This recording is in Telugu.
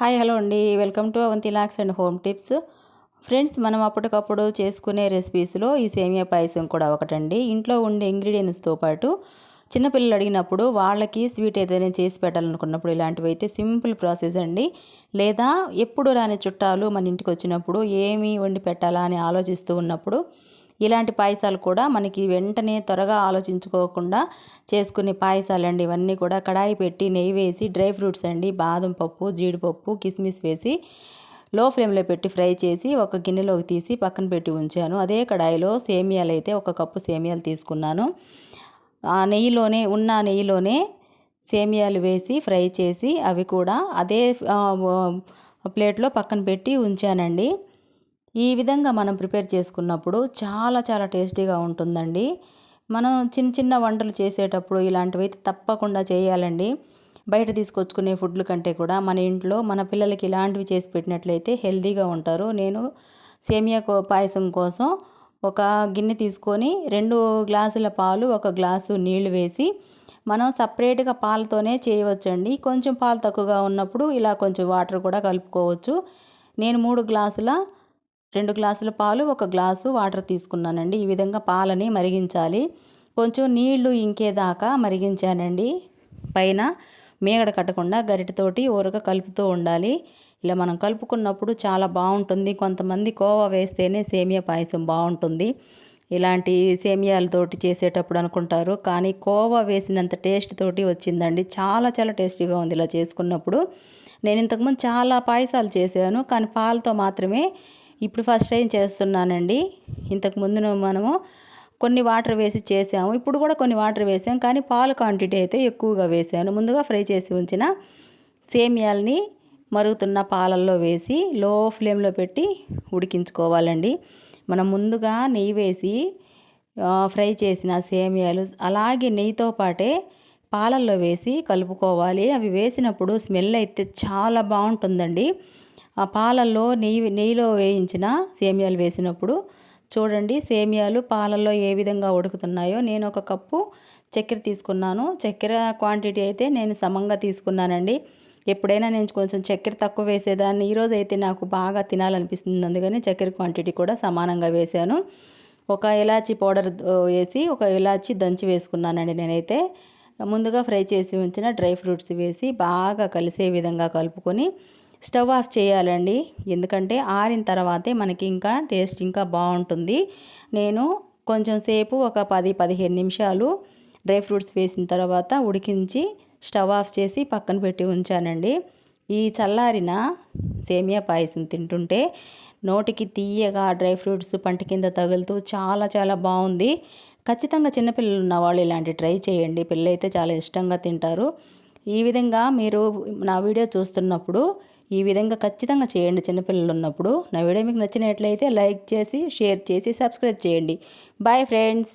హాయ్ హలో అండి. Welcome to Avanthi lux and home tips. Friends మనం అప్పటికప్పుడు చేసుకునే రెసిపీస్లో ఈ సేమియా పాయసం కూడా ఒకటండి. ఇంట్లో ఉండే ఇంగ్రీడియంట్స్తో పాటు చిన్నపిల్లలు అడిగినప్పుడు వాళ్ళకి స్వీట్ ఏదైనా చేసి పెట్టాలనుకున్నప్పుడు ఇలాంటివి అయితే సింపుల్ ప్రాసెస్ అండి. లేదా ఎప్పుడు రాని చుట్టాలు మన ఇంటికి వచ్చినప్పుడు ఏమి వండి పెట్టాలా అని ఆలోచిస్తూ ఉన్నప్పుడు ఇలాంటి పాయసాలు కూడా మనకి వెంటనే త్వరగా ఆలోచించుకోకుండా చేసుకునే పాయసాలు అండి. ఇవన్నీ కూడా కడాయి పెట్టి నెయ్యి వేసి డ్రై ఫ్రూట్స్ అండి బాదం పప్పు జీడిపప్పు కిస్మిస్ వేసి లో ఫ్లేమ్లో పెట్టి ఫ్రై చేసి ఒక గిన్నెలోకి తీసి పక్కన పెట్టి ఉంచాను. అదే కడాయిలో సేమియాలు అయితే ఒక కప్పు సేమియాలు తీసుకున్నాను. ఆ నెయ్యిలోనే ఉన్న నెయ్యిలోనే సేమియాలు వేసి ఫ్రై చేసి అవి కూడా అదే ప్లేట్లో పక్కన పెట్టి ఉంచానండి. ఈ విధంగా మనం ప్రిపేర్ చేసుకున్నప్పుడు చాలా చాలా టేస్టీగా ఉంటుందండి. మనం చిన్న చిన్న వంటలు చేసేటప్పుడు ఇలాంటివి అయితే తప్పకుండా చేయాలండి. బయట తీసుకొచ్చుకునే ఫుడ్ల కంటే కూడా మన ఇంట్లో మన పిల్లలకి ఇలాంటివి చేసి పెట్టినట్లయితే హెల్తీగా ఉంటారు. నేను సేమియా పాయసం కోసం ఒక గిన్నె తీసుకొని రెండు గ్లాసుల పాలు ఒక గ్లాసు నీళ్ళు వేసి మనం సపరేట్గా పాలతోనే చేయవచ్చండి. కొంచెం పాలు తక్కువగా ఉన్నప్పుడు ఇలా కొంచెం వాటర్ కూడా కలుపుకోవచ్చు. నేను మూడు గ్లాసుల రెండు గ్లాసుల పాలు ఒక గ్లాసు వాటర్ తీసుకున్నానండి. ఈ విధంగా పాలని మరిగించాలి. కొంచెం నీళ్ళు ఇంకేదాకా మరిగించానండి. పైన మేగడ కట్టకుండా గరిటతోటి ఊరక కలుపుతూ ఉండాలి. ఇలా మనం కలుపుకున్నప్పుడు చాలా బాగుంటుంది. కొంతమంది కోవా వేస్తేనే సేమియా పాయసం బాగుంటుంది. ఇలాంటి సేమియాలతోటి చేసేటప్పుడు అనుకుంటారు. కానీ కోవా వేసినంత టేస్ట్ తోటి వచ్చిందండి. చాలా చాలా టేస్టీగా ఉంది ఇలా చేసుకున్నప్పుడు. నేను ఇంతకుముందు చాలా పాయసాలు చేశాను. కానీ పాలతో మాత్రమే ఇప్పుడు ఫస్ట్ టైం చేస్తున్నానండి? ఇంతకుముందు మనము కొన్ని వాటర్ వేసి చేసాము. ఇప్పుడు కూడా కొన్ని వాటర్ వేసాం. కానీ పాలు క్వాంటిటీ అయితే ఎక్కువగా వేసాను. ముందుగా ఫ్రై చేసి ఉంచిన సేమియాల్ని మరుగుతున్న పాలల్లో వేసి లో ఫ్లేమ్లో పెట్టి ఉడికించుకోవాలండి. మనం ముందుగా నెయ్యి వేసి ఫ్రై చేసిన సేమియాలు అలాగే నెయ్యితో పాటే పాలల్లో వేసి కలుపుకోవాలి. అవి వేసినప్పుడు స్మెల్ అయితే చాలా బాగుంటుందండి. పాలల్లో నెయ్యి నెయ్యిలో వేయించిన సేమియాలు వేసినప్పుడు చూడండి సేమియాలు పాలల్లో ఏ విధంగా ఉడుకుతున్నాయో. నేను ఒక కప్పు చక్కెర తీసుకున్నాను. చక్కెర క్వాంటిటీ అయితే నేను సమంగా తీసుకున్నానండి. ఎప్పుడైనా నేను కొంచెం చక్కెర తక్కువ వేసేదాన్ని. ఈరోజు అయితే నాకు బాగా తినాలనిపిస్తుంది. అందుకని చక్కెర క్వాంటిటీ కూడా సమానంగా వేశాను. ఒక ఇలాచీ పౌడర్ వేసి ఒక ఇలాచీ దంచి వేసుకున్నానండి నేనైతే. ముందుగా ఫ్రై చేసి ఉంచిన డ్రై ఫ్రూట్స్ వేసి బాగా కలిసే విధంగా కలుపుకొని స్టవ్ ఆఫ్ చేయాలండి. ఎందుకంటే ఆరిన తర్వాతే మనకి ఇంకా టేస్ట్ ఇంకా బాగుంటుంది. నేను కొంచెం సేపు ఒక పది పదిహేను నిమిషాలు డ్రై ఫ్రూట్స్ వేసిన తర్వాత ఉడికించి స్టవ్ ఆఫ్ చేసి పక్కన పెట్టి ఉంచానండి. ఈ చల్లారిన సేమియా పాయసం తింటుంటే నోటికి తీయగా డ్రై ఫ్రూట్స్ పంట కింద తగులుతూ చాలా చాలా బాగుంది. ఖచ్చితంగా చిన్నపిల్లలు ఉన్న వాళ్ళు ఇలాంటి ట్రై చేయండి. పిల్లలైతే చాలా ఇష్టంగా తింటారు. ఈ విధంగా మీరు నా వీడియో చూస్తున్నప్పుడు ఈ విధంగా ఖచ్చితంగా చేయండి. చిన్నపిల్లలు ఉన్నప్పుడు నా వీడియో మీకు నచ్చినట్లయితే లైక్ చేసి షేర్ చేసి సబ్స్క్రైబ్ చేయండి. Bye friends.